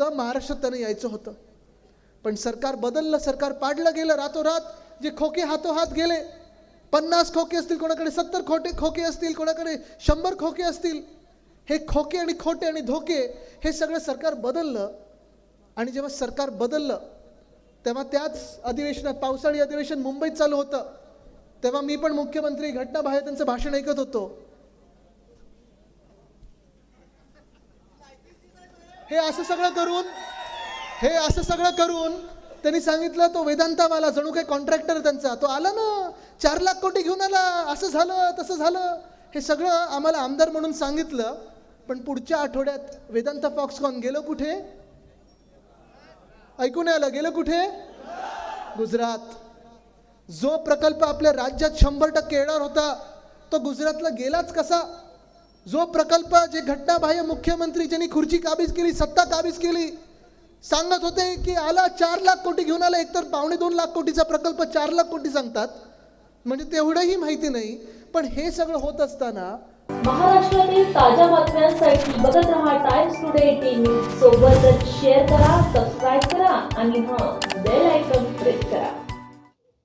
तर महाराष्ट्रात यायचं होतं. पण सरकार बदललं सरकार पाडलं गेलं रातोरात. जे खोके हातोहात गेले पन्नास खोके असतील कोणाकडे सत्तर खोटे खोके असतील कोणाकडे शंभर खोके असतील. हे खोके आणि खोटे आणि धोके हे सगळं सरकार बदललं. आणि जेव्हा सरकार बदललं तेव्हा त्याच अधिवेशनात पावसाळी अधिवेशन मुंबईत चालू होतं. तेव्हा मी पण मुख्यमंत्री घटना बाहेर त्यांचं भाषण ऐकत होतो. हे असं सगळं करून हे असं सगळं करून त्यांनी सांगितलं तो वेदांतावाला जणू काही कॉन्ट्रॅक्टर त्यांचा तो आला ना चार लाख कोटी घेऊन आला असं झालं तसं झालं. हे सगळं आम्हाला आमदार म्हणून सांगितलं पण पुढच्या आठवड्यात वेदांत फॉक्सकॉन गेलो कुठे? ऐकून आलं गेलं कुठे? गुजरात. जो प्रकल्प आपल्या राज्यात शंभर टक्के येणार होता तो गुजरातला गेलाच कसा? जो प्रकल्प जे घटनाबाह्य मुख्यमंत्री ज्यांनी खुर्ची काबीज केली सत्ता काबीज केली सांगत होते की आला चार लाख कोटी घेऊन आला एकतर पावणे दोन लाख कोटीचा प्रकल्प चार लाख कोटी सांगतात. म्हणजे तेवढंही माहिती नाही. पण हे सगळं होत असताना महाराष्ट्रातील ताज्या बातम्यांसाठी बघत रहा टाइम्स टुडे सोबतच शेअर करा सबस्क्राईब करा आणि हां